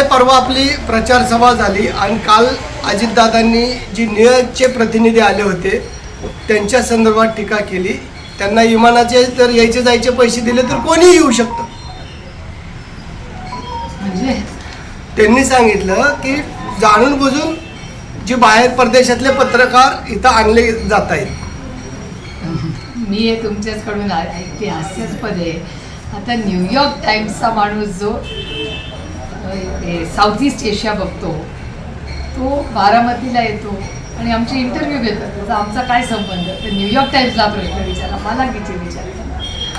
साहेब परवा आपली प्रचार सभा झाली आणि काल अजितदादांनी जी निळचे प्रतिनिधी आले होते त्यांच्या संदर्भात टीका केली. त्यांना विमानाचे जर यायचे जायचे पैसे दिले तर कोणीही येऊ शकतं? म्हणजे? त्यांनी सांगितलं की जाणून बुजून जे बाहेर परदेशातले पत्रकार इथं आणले जात आहेत. मी हे तुमच्याचकडून ऐकते हास्यास्पद आहे आता न्यूयॉर्क टाइम्सचा माणूस जो साऊथ ईस्ट एशिया बघतो तो बारामतीला येतो आणि आमचे इंटरव्ह्यू घेतात. त्याचा आमचा काय संबंध? तर न्यूयॉर्क टाइम्सला प्रश्न विचारा मला किती विचारता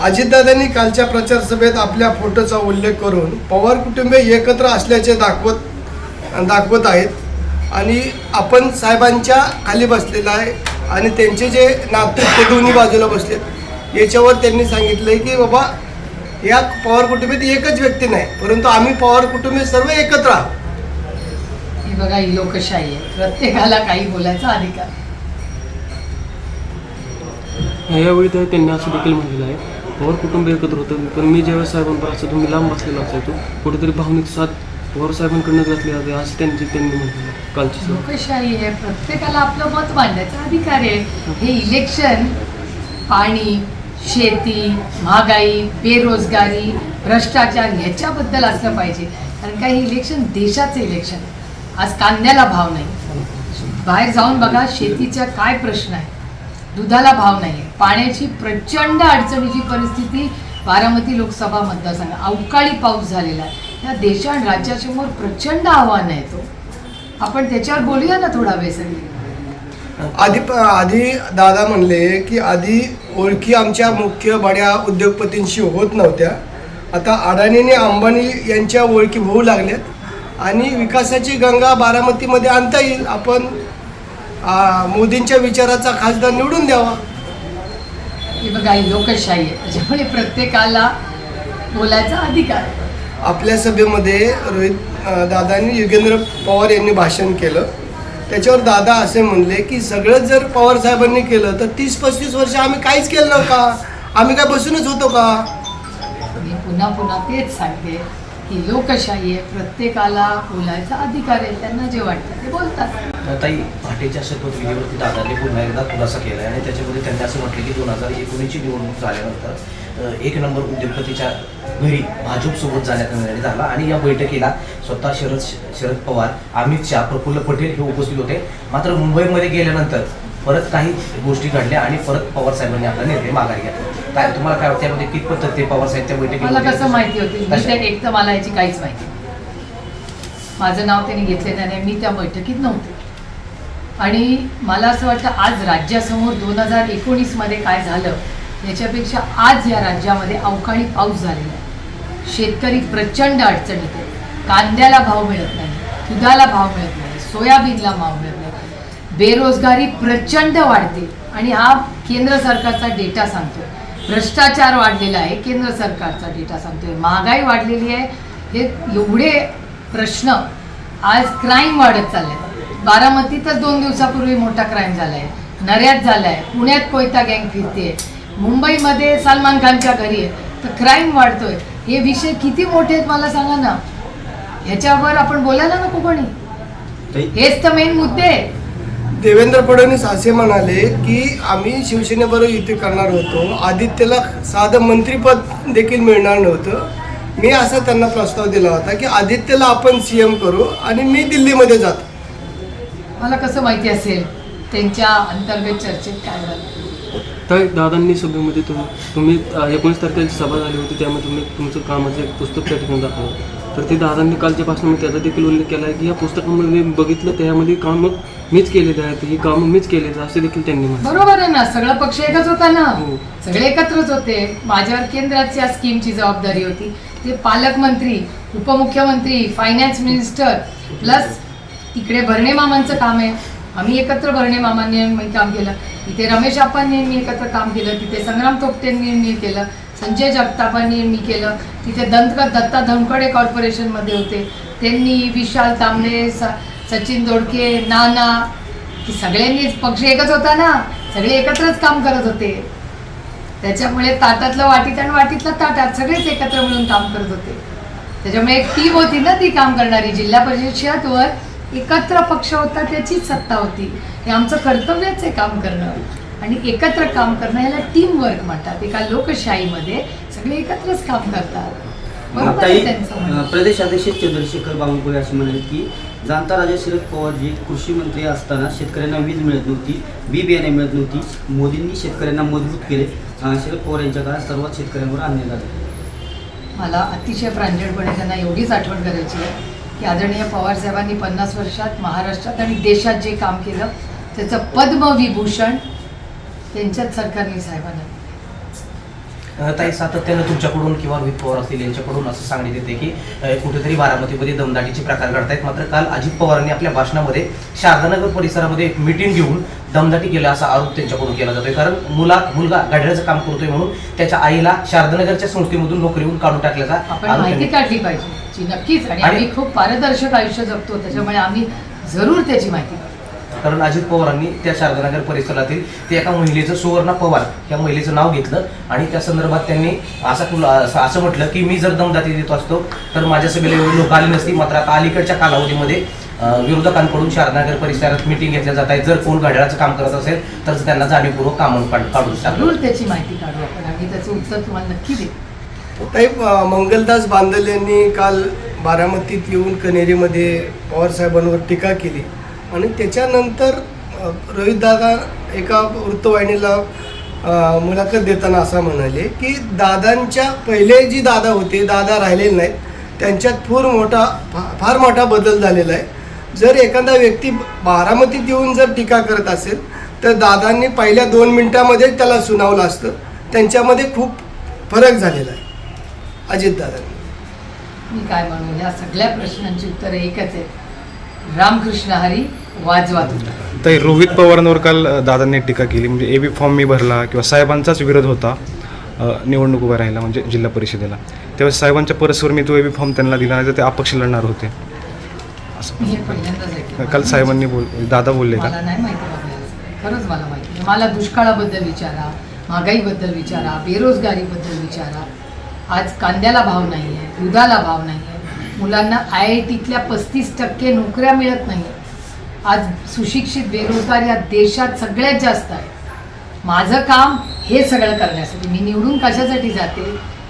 अजितदादांनी कालच्या प्रचार सभेत आपल्या फोटोचा उल्लेख करून पवार कुटुंबे एकत्र असल्याचे दाखवत दाखवत आहेत. आणि आपण साहेबांच्या खाली बसलेला आहे आणि त्यांचे जे नातू ते दोन्ही बाजूला बसलेत. याच्यावर त्यांनी सांगितलं की बाबा या पवार कुटुंबात एकच व्यक्ती नाही परंतु आम्ही पवार कुटुंबे सर्व एकत्र आहोत. ही बघा ही लोकशाही आहे. प्रत्येकाला काही बोलायचा अधिकार. यावेळी तर त्यांनी असं देखील म्हणलेलं आहे पवार कुटुंब एकत्र होतं पण मी ज्यावेळेस साहेबांवर असं तुम्ही लांब बसलेला असायचो कुठेतरी भावनिक साथ पवार साहेबांकडनं घातली जाते असं त्यांची त्यांनी म्हटलेलं कालची सभा. लोकशाही आहे प्रत्येकाला आपलं मत मांडायचा अधिकार आहे. हे इलेक्शन पाणी शेती महागाई बेरोजगारी भ्रष्टाचार ह्याच्याबद्दल असलं पाहिजे. कारण काय हे इलेक्शन देशाचं इलेक्शन आज कांद्याला भाव नाही. बाहेर जाऊन बघा शेतीचा काय प्रश्न आहे? दुधाला भाव नाही आहे पाण्याची प्रचंड अडचणीची परिस्थिती बारामती लोकसभा मतदारसंघ अवकाळी पाऊस झालेला आहे. या देशा आणि राज्यासमोर प्रचंड आव्हान आहे तो. आपण त्याच्यावर बोलूया ना थोडा वेळ सगळे. आधी आधी दादा म्हणले की आधी ओळखी आमच्या मुख्य बड्या उद्योगपतींशी होत नव्हत्या. आता अडाणी आणि अंबानी यांच्या ओळखी होऊ लागल्यात आणि विकासाची गंगा बारामतीमध्ये आणता येईल. आपण मोदींच्या विचाराचा खासदार निवडून द्यावा. ही बघा ही लोकशाही आहे. त्याच्यामुळे प्रत्येकाला बोलायचा अधिकार आहे. आपल्या सभेमध्ये रोहित अ, दादांनी युगेंद्र पवार यांनी भाषण केलं. त्याच्यावर दादा असे म्हणले की सगळंच जर पवार साहेबांनी केलं तर तीस पस्तीस वर्ष आम्ही काहीच केलं नव्हतं का? आम्ही काय बसूनच होतो का? मी पुन्हा पुन्हा तेच सांगते की लोकशाही आहे प्रत्येकाला बोलायचा अधिकार आहे त्यांना जे वाटतं ते बोलतात. ताई भाटेच्या शपथविधीवरती दादांनी पुन्हा एकदा खुलासा केला आणि त्याच्यामध्ये त्यांनी असं म्हटलं की दोन हजार एकोणीसची निवडणूक झाल्यानंतर एक नंबर उद्योगपतीच्या घरी भाजपसोबत जाण्याचा निर्णय झाला आणि या बैठकीला स्वतः शरद शरद पवार अमित शहा प्रफुल्ल पटेल हे उपस्थित होते. मात्र मुंबईमध्ये गेल्यानंतर परत काही गोष्टी घडल्या आणि परत पवार साहेबांनी आपला निर्णय माघारी घेतला. काय तुम्हाला काय वाटतं त्यामध्ये कितपत ते पवार साहेब त्या मला बैठकीमध्ये कसं माहिती होती? एक तर मला याची काहीच माहिती. माझं नाव त्यांनी घेतलेलं नाही मी त्या बैठकीत नव्हते. आणि मला असं वाटतं आज राज्यासमोर दोन हजार एकोणीसमध्ये काय झालं याच्यापेक्षा आज या राज्यामध्ये अवकाळी पाऊस झालेला आहे. शेतकरी प्रचंड अडचणीत आहे. कांद्याला भाव मिळत नाही दुधाला भाव मिळत नाही सोयाबीनला भाव मिळत नाही. बेरोजगारी प्रचंड वाढते आणि हा केंद्र सरकारचा डेटा सांगतोय. भ्रष्टाचार वाढलेला आहे केंद्र सरकारचा डेटा सांगतोय. महागाई वाढलेली आहे. हे एवढे प्रश्न आज क्राईम वाढत चालले बारामतीतच दोन दिवसापूर्वी मोठा क्राईम झाला आहे नऱ्यात झाला आहे पुण्यात कोयता गँग फिरते मुंबईमध्ये सलमान खानच्या घरी आहे. तर क्राईम वाढतोय. हे विषय किती मोठे आहेत मला सांगा ना. ह्याच्यावर आपण बोलायला नको कोणी. हेच तर मेन मुद्दे देवेंद्र फडणवीस असे म्हणाले की आम्ही शिवसेनेबरोबर युती करणार होतो. आदित्यला साधं मंत्रीपद देखील मिळणार नव्हतं. मी असा त्यांना प्रस्ताव दिला होता की आदित्यला आपण सी एम करू आणि मी दिल्लीमध्ये जातो. मला कसं माहिती असेल? त्यांच्या अंतर्गत चर्चेत काय झालं? तर दादांनी सभेमध्ये तुम्ही तुम्ही एकोणीस तारखेची सभा झाली होती त्यामध्ये तुम्ही तुमचं कामाचं एक पुस्तक त्या ठिकाणी दाखवलं. तर ते दादांनी कालच्या भाषणामध्ये त्याचा देखील उल्लेख केला आहे की या पुस्तकामध्ये मी बघितलं त्यामध्ये कामं मीच केलेली आहेत ही कामं मीच केलेली असे देखील त्यांनी म्हटलं. बरोबर आहे ना सगळा पक्ष एकच होता ना? हो. सगळे एकत्रच होते. माझ्यावर केंद्राच्या स्कीमची जबाबदारी होती. ते पालकमंत्री उपमुख्यमंत्री फायनान्स मिनिस्टर प्लस तिकडे भरणे मामांचं काम आहे. आम्ही एकत्र भरणे मामांनी मी काम केलं. इथे रमेश आप्पांनी मी एकत्र काम केलं तिथे संग्राम तोपटेंनी मी केलं संजय जगतापांनी मी केलं. तिथे दंत दत्ता धनकडे कॉर्पोरेशनमध्ये होते. त्यांनी विशाल तांबडे सचिन दोडके नाना की सगळ्यांनीच पक्ष एकच होता ना? सगळे एकत्रच काम करत होते. त्याच्यामुळे ताटातलं वाटीत आणि वाटीतलं ताटात सगळेच एकत्र मिळून काम करत होते. त्याच्यामुळे एक टीम होती ना ती काम करणारी जिल्हा परिषदवर एकत्र पक्ष होता त्याचीच सत्ता होती. हे आमचं कर्तव्यच आहे काम करणं. आणि एकत्र काम करणं याला टीम वर्क म्हणतात. एका लोकशाहीमध्ये सगळे एकत्रच काम करतात. बरोबर आहे ताई त्यांचं म्हणणं. अं, प्रदेश अध्यक्ष चंद्रशेखर बावनकुळे असे म्हणाले की जाणता राजा शरद पवारजी कृषी मंत्री असताना शेतकऱ्यांना वीज मिळत नव्हती बी बियाणे मिळत नव्हती. मोदींनी शेतकऱ्यांना मजबूत केले. शरद पवार यांच्या काळात सर्वात शेतकऱ्यांवर अन्याय झाला. मला अतिशय प्रांजळपणे त्यांना एवढीच आठवण करायची आहे. की आदरणीय पवार साहेबांनी पन्नास वर्षात महाराष्ट्रात आणि देशात जे काम केलं त्याचं पद्मविभूषण त्यांच्याच सरकारने साहेबांना ताई सातत्यानं तुमच्याकडून किंवा रोहित पवार असतील यांच्याकडून असं सांगण्यात येते की कुठेतरी बारामतीमध्ये दमदाटीचे प्रकार घडतायत. मात्र काल अजित पवारांनी आपल्या भाषणामध्ये शारदानगर परिसरामध्ये एक मिटिंग घेऊन दमदाटी केला असा आरोप त्यांच्याकडून केला जातोय. कारण मुला मुलगा गाड्याचं काम करतोय म्हणून त्याच्या आईला शारदानगरच्या संस्थेमधून नोकरीहून काढून टाकल्याचा माहिती काढली पाहिजे. जी नक्कीच. आणि आणि- आम्ही खूप पारदर्शक आयुष्य जगतो त्याच्यामुळे आम्ही जरूर त्याची माहिती कारण अजित पवारांनी त्या शारदानगर परिसरातील ते एका महिलेचं सुवर्णा पवार या महिलेचं नाव घेतलं आणि त्या संदर्भात त्यांनी असा खुला असं असं म्हटलं की मी जर दमदाटी देत असतो तर माझ्या सभेला एवढी लोक आली नसती मात्र आता अलीकडच्या कालावधीमध्ये अं, विरोधकांकडून शारदानगर परिसरात मिटिंग घेतल्या जात आहे जर कोण घड्याळाचं काम करत असेल तर त्यांना जाणीवपूर्वक कामून काढ- काढून टाकलं. जरूर त्याची माहिती काढू आपण. आणि त्याचं उत्तर तुम्हाला नक्की देऊ. ताई मंगलदास बांदल यांनी काल बारामतीत येऊन कनेरीमध्ये पवारसाहेबांवर टीका केली. आणि त्याच्यानंतर रोहितदादा एका वृत्तवाहिनीला मुलाखत देताना असं म्हणाले की दादांच्या पहिले जी दादा होते दादा राहिलेले नाहीत. त्यांच्यात फार मोठा फा- फार मोठा बदल झालेला आहे. जर एखादा व्यक्ती बारामतीत येऊन जर टीका करत असेल तर दादांनी पहिल्या दोन मिनिटामध्ये त्याला सुनावलं असतं. त्यांच्यामध्ये खूप फरक झालेला आहे. अजितदादांनी मी काय म्हणू ह्या सगळ्या प्रश्नांची उत्तर एकच आहे रामकृष्ण हरी वाजवा तर रोहित पवारांवर काल दादांनी टीका केली. म्हणजे ए बी फॉर्म मी भरला किंवा साहेबांचाच विरोध होता निवडणूक उभा राहिला म्हणजे जिल्हा परिषदेला. त्यावेळेस साहेबांच्या परस्पर मी तो ए बी फॉर्म त्यांना दिला नाही तर ते अपक्ष लढणार होते. हे पहिल्यांदाच काल साहेबांनी बोल दादा बोलले का? मला नाही माहिती बाबा याचं. खरंच मला माहिती. नाही. मला दुष्काळाबद्दल विचारा महागाईबद्दल विचारा बेरोजगारीबद्दल विचारा. आज कांद्याला भाव नाही आहे दुधाला भाव नाही आहे मुलांना आय आय टीतल्या पस्तीस टक्के नोकऱ्या मिळत नाही आज सुशिक्षित बेरोजगार या देशात सगळ्यात जास्त आहे. माझं काम हे सगळं करण्यासाठी मी निवडून कशासाठी जाते?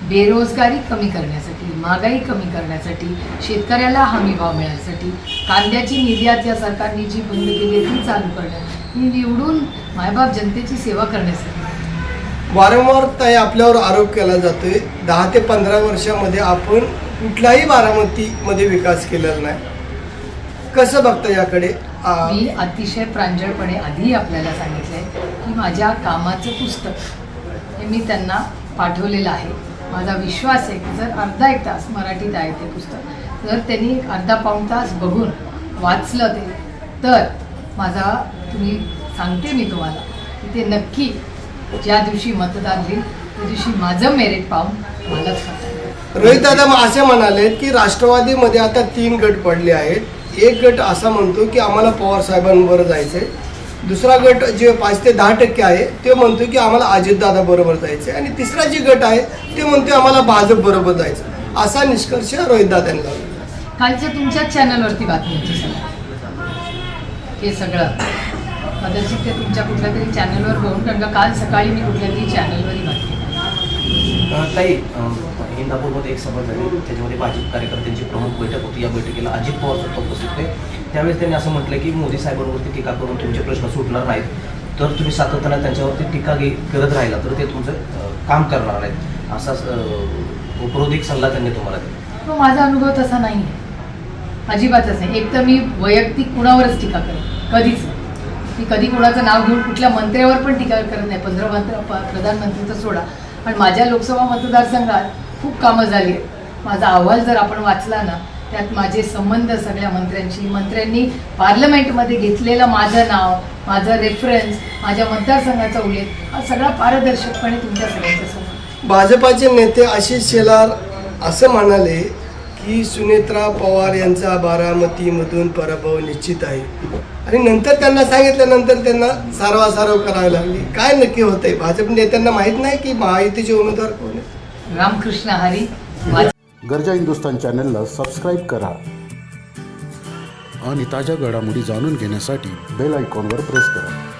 बेरोजगारी कमी करण्यासाठी महागाई कमी करण्यासाठी शेतकऱ्याला हमी भाव मिळण्यासाठी. कांद्याची निर्यात या सरकारने जी बंद केली आहे ती चालू करण्यात मी निवडून मायबाप जनतेची सेवा करण्यासाठी. वारंवार ते आपल्यावर आरोप केला जातोय. दहा ते पंधरा वर्षामध्ये आपण कुठलाही बारामतीमध्ये विकास केलेला नाही. कसं बघता याकडे? मी अतिशय प्रांजळपणे आधी आपल्याला सांगितलंय की माझ्या कामाचं पुस्तक हे मी त्यांना पाठवलेलं आहे. माझा विश्वास आहे की जर अर्धा एक तास मराठीत आहे ते पुस्तक जर त्यांनी अर्धा पाऊण तास बघून वाचलं ते तर माझा तुम्ही सांगते मी तुम्हाला की ते नक्की ज्या दिवशी मतदान होईल त्या दिवशी माझं मेरिट पाहून मलाच करता रोहित दादा असे म्हणाले की राष्ट्रवादीमध्ये आता तीन गट पडले आहेत. एक गट असा म्हणतो की आम्हाला पवार साहेबांबरोबर जायचंय. दुसरा गट जे पाच ते दहा टक्के आहे ते म्हणतो की आम्हाला अजितदादा बरोबर जायचंय. आणि तिसरा जे गट आहे ते म्हणतो आम्हाला भाजप बरोबर जायचं असा निष्कर्ष रोहित दादांनी लावला. कालच्या तुमच्याच चॅनलवरती बातमी होती हे सगळं. कदाचित ते तुमच्या कुठल्या तरी चॅनलवर बघून कारण का काल सकाळी मी कुठल्या तरी चॅनलवरही ताई अ, इंदापूरमध्ये एक सभा झाली. त्याच्यामध्ये भाजप कार्यकर्त्यांची प्रमुख बैठक होती. या बैठकीला अजित पवार सुद्धा उपस्थित होते. त्यावेळेस त्यांनी असं म्हटलं की मोदी साहेबांवरती टीका करून तुमचे प्रश्न सुटणार नाहीत. तर तुम्ही सातत्यानं त्यांच्यावरती टीका घे करत राहिला तर ते तुमचं काम करणार नाहीत असा उपरोधिक सल्ला त्यांनी तुम्हाला दिला. माझा अनुभव तसा नाही आहे अजिबातच नाही. एक तर मी वैयक्तिक कुणावरच टीका करत कधीच नाही. मी कधी कुणाचं नाव घेऊन कुठल्या मंत्र्यावर पण टीका करत नाही. पंधरा मंत्र प- प्रधानमंत्रीचं सोडा. पण माझ्या लोकसभा मतदारसंघात खूप कामं झाली आहेत. माझा अहवाल जर आपण वाचला ना त्यात माझे संबंध सगळ्या मंत्र्यांशी मंत्र्यांनी पार्लमेंटमध्ये घेतलेलं माझं नाव माझं रेफरन्स माझ्या मतदारसंघाचा उल्लेख हा सगळा पारदर्शकपणे तुमच्या सगळ्यांच्या समोर. भाजपाचे नेते आशिष शेलार असं म्हणाले की सुनेत्रा पवार यांचा बारामतीमधून पराभव निश्चित आहे. आणि नंतर त्यांना सांगितल्यानंतर त्यांना सारवासारव करावी लागली. काय नक्की होतंय? भाजप नेत्यांना माहीत नाही की महायुतीचे उमेदवार कोण आहे रामकृष्ण हरी गरजा हिंदुस्तान चॅनलला सबस्क्राईब करा. आणि ताज्या घडामोडी जाणून घेण्यासाठी बेल आयकॉनवर प्रेस करा.